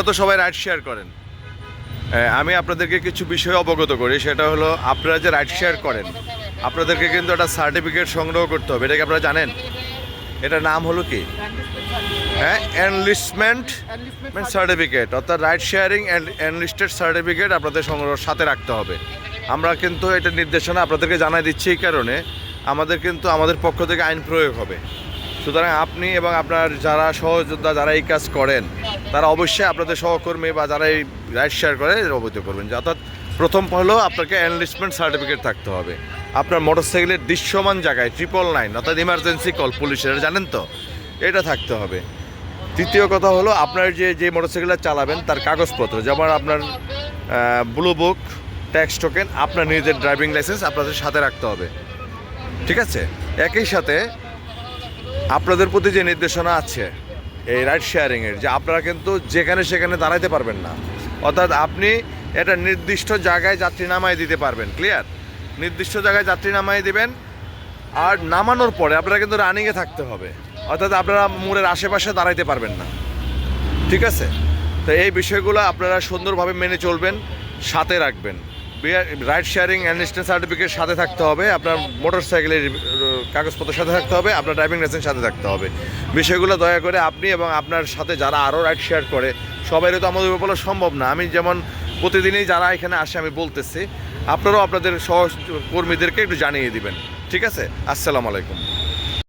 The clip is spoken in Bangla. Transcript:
আপনারা তো সবাই রাইড শেয়ার করেন। আমি আপনাদেরকে কিছু বিষয় অবগত করি সেটা হলো আপনারা যে রাইড শেয়ার করেন আপনাদেরকে কিন্তু একটা সার্টিফিকেট সংগ্রহ করতে হবে। এটাকে আপনারা জানেন? এটার নাম হলো কি? হ্যাঁ এনলিস্টমেন্ট সার্টিফিকেট অর্থাৎ ride sharing and enlisted certificate আপনাদের সংগ্রহ সাথে রাখতে হবে। আমরা কিন্তু এটা নির্দেশনা আপনাদেরকে জানাই দিচ্ছি এই কারণে আমাদের কিন্তু আমাদের পক্ষ থেকে আইন প্রয়োগ হবে। সুতরাং আপনি এবং আপনার যারা সহযোদ্ধা যারা এই কাজ করেন তারা অবশ্যই আপনাদের সহকর্মী বা যারা এই রাইড শেয়ার করে অবহিত করবেন। অর্থাৎ প্রথম হলো আপনাকে এনলিস্টমেন্ট সার্টিফিকেট থাকতে হবে। আপনার মোটরসাইকেলের দৃশ্যমান জায়গায় ট্রিপল নাইন অর্থাৎ ইমার্জেন্সি কল পুলিশের জানেন তো? এটা থাকতে হবে। তৃতীয় কথা হলো আপনার যে যে মোটরসাইকেলটা চালাবেন তার কাগজপত্র, যেমন আপনার ব্লু বুক ট্যাক্স টোকেন আপনার নিজের ড্রাইভিং লাইসেন্স আপনাদের সাথে রাখতে হবে। ঠিক আছে? একই সাথে আপনাদের প্রতি যে নির্দেশনা আছে এই রাইড শেয়ারিংয়ের যে আপনারা কিন্তু যেখানে সেখানে দাঁড়াইতে পারবেন না। অর্থাৎ আপনি এটা নির্দিষ্ট জায়গায় যাত্রী নামাই দিতে পারবেন ক্লিয়ার নির্দিষ্ট জায়গায় যাত্রী নামাই দিবেন, আর নামানোর পরে আপনারা কিন্তু রানিংয়ে থাকতে হবে। অর্থাৎ আপনারা মোড়ের আশেপাশে দাঁড়াইতে পারবেন না। ঠিক আছে? তো এই বিষয়গুলো আপনারা সুন্দরভাবে মেনে চলবেন, সাথে রাখবেন। রাইড শেয়ারিং অ্যান্ড সার্টিফিকেট সাথে থাকতে হবে। আপনার মোটর সাইকেলের কাগজপত্র সাথে থাকতে হবে। আপনার ড্রাইভিং লাইসেন্স সাথে থাকতে হবে। বিষয়গুলো দয়া করে আপনি এবং আপনার সাথে যারা আরও রাইড শেয়ার করে সবাইরও তো আমাদের বলা সম্ভব না। আমি যেমন প্রতিদিনই যারা এখানে আসে, আমি বলতেছি, আপনারাও আপনাদের সহ কর্মীদেরকে একটু জানিয়ে দিবেন। ঠিক আছে? আসসালামু আলাইকুম।